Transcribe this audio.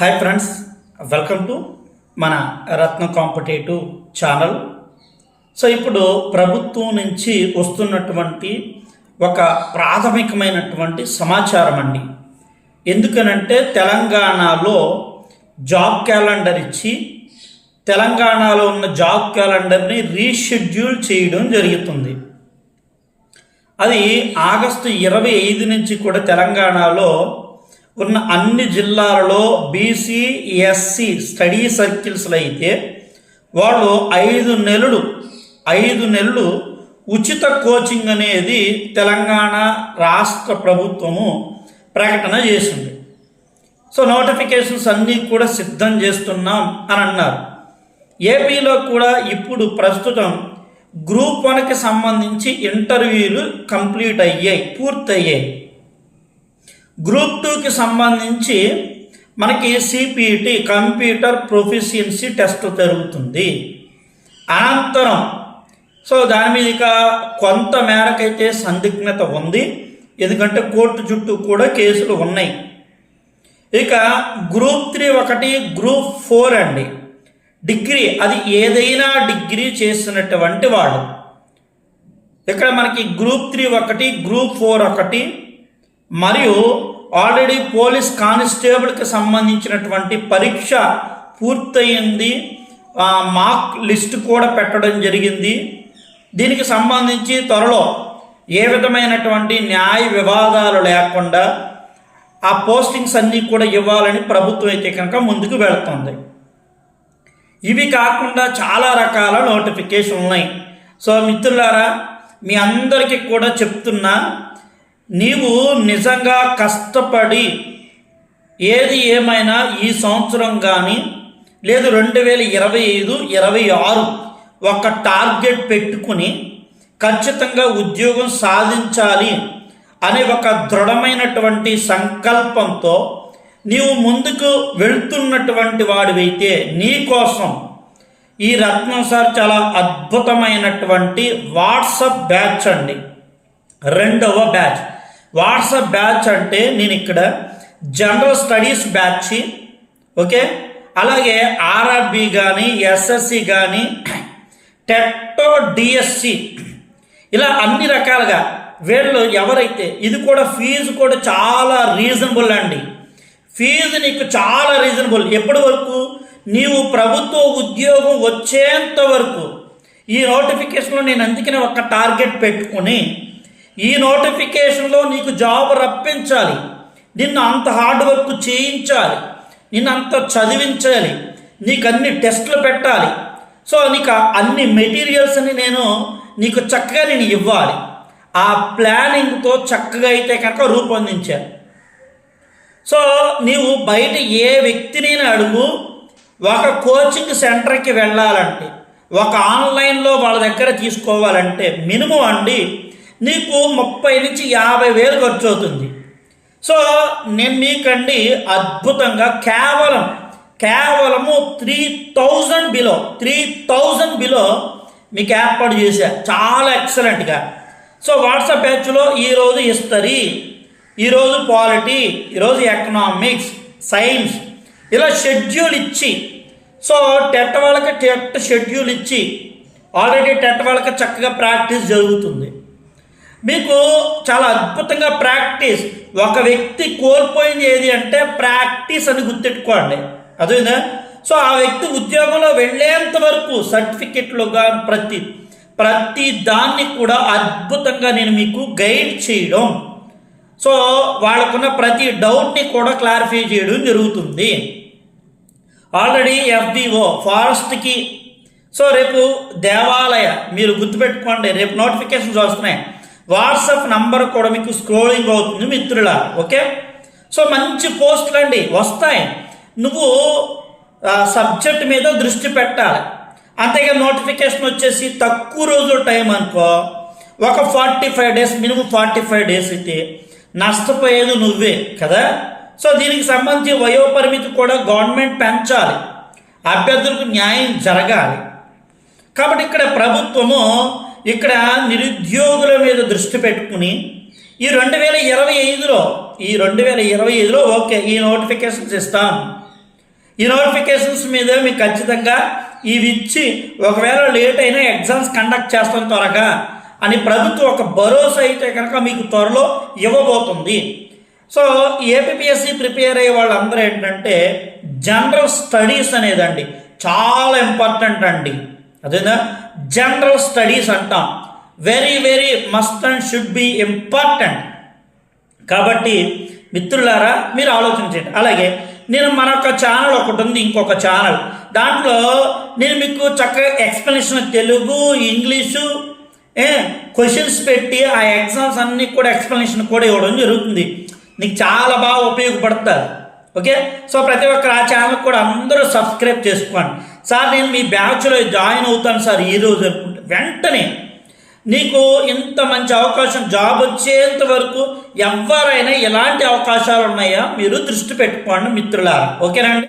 Hi friends welcome to మన రత్న competitive channel. So ఇప్పుడు ప్రభుత్వం నుంచి వస్తున్నటువంటి ఒక ప్రాథమికమైనటువంటి సమాచారం అండి. ఎందుకనంటే తెలంగాణలో జాబ్ క్యాలెండర్ ఇచ్చి తెలంగాణలో ఉన్న జాబ్ క్యాలెండర్ని రీషెడ్యూల్ చేయడం జరుగుతుంది. అది ఆగస్టు ఇరవై ఐదు నుంచి కూడా తెలంగాణలో ఉన్న అన్ని జిల్లాలలో బీసీ ఎస్సీ స్టడీ సర్కిల్స్లో అయితే వాళ్ళు ఐదు నెలలు ఐదు నెలలు ఉచిత కోచింగ్ అనేది తెలంగాణ రాష్ట్ర ప్రభుత్వము ప్రకటన చేసింది. సో నోటిఫికేషన్స్ అన్నీ కూడా సిద్ధం చేస్తున్నాం అని అన్నారు. ఏపీలో కూడా ఇప్పుడు ప్రస్తుతం గ్రూప్ వన్కి సంబంధించి ఇంటర్వ్యూలు కంప్లీట్ అయ్యాయి పూర్తయ్యాయి. గ్రూప్ టూకి సంబంధించి మనకి సిపిటి కంప్యూటర్ ప్రొఫిషియన్సీ టెస్ట్ జరుగుతుంది అనంతరం సో దాని మీద ఇక కొంత మేరకైతే సందిగ్ధత ఉంది. ఎందుకంటే కోర్టు చుట్టూ కూడా కేసులు ఉన్నాయి. ఇక గ్రూప్ త్రీ ఒకటి గ్రూప్ ఫోర్ అండి. డిగ్రీ అది ఏదైనా డిగ్రీ చేసినటువంటి వాళ్ళు. ఇక్కడ మనకి గ్రూప్ త్రీ ఒకటి గ్రూప్ ఫోర్ ఒకటి మరియు ఆల్రెడీ పోలీస్ కానిస్టేబుల్కి సంబంధించినటువంటి పరీక్ష పూర్తయింది. మార్క్ లిస్ట్ కూడా పెట్టడం జరిగింది. దీనికి సంబంధించి త్వరలో ఏ విధమైనటువంటి న్యాయ వివాదాలు లేకుండా ఆ పోస్టింగ్స్ అన్నీ కూడా ఇవ్వాలని ప్రభుత్వం అయితే కనుక ముందుకు వెళుతుంది. ఇవి కాకుండా చాలా రకాల నోటిఫికేషన్ ఉన్నాయి. సో మిత్రులారా మీ అందరికీ కూడా చెప్తున్నా నీవు నిజంగా కష్టపడి ఏది ఏమైనా ఈ సంవత్సరం కానీ లేదు రెండు వేల ఇరవై ఐదు ఇరవై ఆరు ఒక టార్గెట్ పెట్టుకుని ఖచ్చితంగా ఉద్యోగం సాధించాలి అనే ఒక దృఢమైనటువంటి సంకల్పంతో నీవు ముందుకు వెళ్తున్నటువంటి వాడివైతే నీ కోసం ఈ రత్నం సార్ చాలా అద్భుతమైనటువంటి వాట్సప్ బ్యాచ్ అండి. రెండవ బ్యాచ్. వాట్సాప్ బ్యాచ్ అంటే నేను ఇక్కడ జనరల్ స్టడీస్ బ్యాచ్ ఓకే? అలాగే ఆర్ఆర్బి కానీ ఎస్ఎస్సి కానీ టెట్టో డిఎస్సి ఇలా అన్ని రకాలుగా వీళ్ళు ఎవరైతే ఇది కూడా ఫీజు కూడా చాలా రీజనబుల్ అండి. ఫీజు నీకు చాలా రీజనబుల్. ఎప్పటి వరకు? నీవు ప్రభుత్వ ఉద్యోగం వచ్చేంత వరకు. ఈ నోటిఫికేషన్లో నేను అందుకనే ఒక టార్గెట్ పెట్టుకుని ఈ నోటిఫికేషన్లో నీకు జాబ్ రప్పించాలి. నిన్ను అంత హార్డ్ వర్క్ చేయించాలి. నిన్ను అంత చదివించాలి. నీకు అన్ని టెస్టులు పెట్టాలి. సో నీకు అన్ని మెటీరియల్స్ని నేను నీకు చక్కగా నేను ఇవ్వాలి. ఆ ప్లానింగ్తో చక్కగా అయితే కనుక రూపొందించాను. సో నీవు బయట ఏ వ్యక్తినైనా అడుగు. ఒక కోచింగ్ సెంటర్కి వెళ్ళాలంటే ఒక ఆన్లైన్లో వాళ్ళ దగ్గర తీసుకోవాలంటే మినిమం అండి నీకు ముప్పై నుంచి యాభై వేలు ఖర్చు అవుతుంది సో నేను మీకండి అద్భుతంగా కేవలం కేవలము three thousand below three thousand below మీకు ఏర్పాటు చేశా. చాలా ఎక్సలెంట్గా సో వాట్సాప్ బ్యాచ్లో ఈరోజు హిస్టరీ ఈరోజు పాలిటీ ఈరోజు ఎకనామిక్స్ సైన్స్ ఇలా షెడ్యూల్ ఇచ్చి సో టెట్ వాళ్ళకి టెట్ షెడ్యూల్ ఇచ్చి ఆల్రెడీ టెట్ వాళ్ళకి చక్కగా ప్రాక్టీస్ జరుగుతుంది. మీకు చాలా అద్భుతంగా ప్రాక్టీస్. ఒక వ్యక్తి కోల్పోయింది ఏది అంటే ప్రాక్టీస్ అని గుర్తెట్టుకోండి అదేనా సో ఆ వ్యక్తి ఉద్యోగంలో వెళ్ళేంత వరకు సర్టిఫికెట్లు కానీ ప్రతి ప్రతి దాన్ని కూడా అద్భుతంగా నేను మీకు గైడ్ చేయడం. సో వాళ్ళకున్న ప్రతి డౌట్ని కూడా క్లారిఫై చేయడం జరుగుతుంది. ఆల్రెడీ ఎఫ్బిఓ ఫారెస్ట్కి సో రేపు దేవాలయ మీరు గుర్తుపెట్టుకోండి రేపు నోటిఫికేషన్స్ వస్తున్నాయి. వాట్సాప్ నంబర్ కూడా మీకు స్క్రోలింగ్ అవుతుంది మిత్రుల ఓకే? సో మంచి పోస్టులు అండి వస్తాయి. నువ్వు సబ్జెక్ట్ మీద దృష్టి పెట్టాలి. అంతేగా నోటిఫికేషన్ వచ్చేసి తక్కువ రోజుల టైం అనుకో ఒక forty five days minimum forty five days అయితే నష్టపోయేది నువ్వే కదా? సో దీనికి సంబంధించి వయోపరిమితి కూడా గవర్నమెంట్ పెంచాలి. అభ్యర్థులకు న్యాయం జరగాలి. కాబట్టి ఇక్కడ ప్రభుత్వము ఇక్కడ నిరుద్యోగుల మీద దృష్టి పెట్టుకుని ఈ రెండు వేల ఇరవై ఐదులో ఈ రెండు వేల ఇరవై ఐదులో ఓకే ఈ నోటిఫికేషన్స్ ఇస్తాం. ఈ నోటిఫికేషన్స్ మీద మీకు ఖచ్చితంగా ఇవి ఇచ్చి ఒకవేళ లేట్ అయినా ఎగ్జామ్స్ కండక్ట్ చేస్తాం త్వరగా అని ప్రభుత్వం ఒక భరోసా అయితే కనుక మీకు త్వరలో ఇవ్వబోతుంది. సో ఏపీఎస్సి ప్రిపేర్ అయ్యే వాళ్ళందరూ ఏంటంటే జనరల్ స్టడీస్ అనేదండి చాలా ఇంపార్టెంట్ అండి. అదేనా? జనరల్ స్టడీస్ అంటాం. Very very must and should be important కాబట్టి మిత్రులారా మీరు ఆలోచించండి అలాగే నేను మరొక ఛానల్ ఒకటి ఉంది ఇంకొక ఛానల్ దాంట్లో నేను మీకు చక్కగా ఎక్స్ప్లెనేషన్ తెలుగు ఇంగ్లీషు ఏ క్వశ్చన్స్ పెట్టి ఆ ఎగ్జామ్స్ అన్నీ కూడా ఎక్స్ప్లెనేషన్ కూడా ఇవ్వడం జరుగుతుంది. నీకు చాలా బాగా ఉపయోగపడుతుంది. ఓకే? సో ప్రతి ఒక్కరు ఆ ఛానల్ కూడా అందరూ సబ్స్క్రైబ్ చేసుకోండి. సార్ నేను మీ బ్యాచ్లో జాయిన్ అవుతాను సార్ ఈ రోజు అనుకుంటే. వెంటనే నీకు ఇంత మంచి అవకాశం జాబ్ వచ్చేంత వరకు ఎవరైనా ఎలాంటి అవకాశాలు ఉన్నాయా మీరు దృష్టి పెట్టుకోండి మిత్రులారా. ఓకేనండి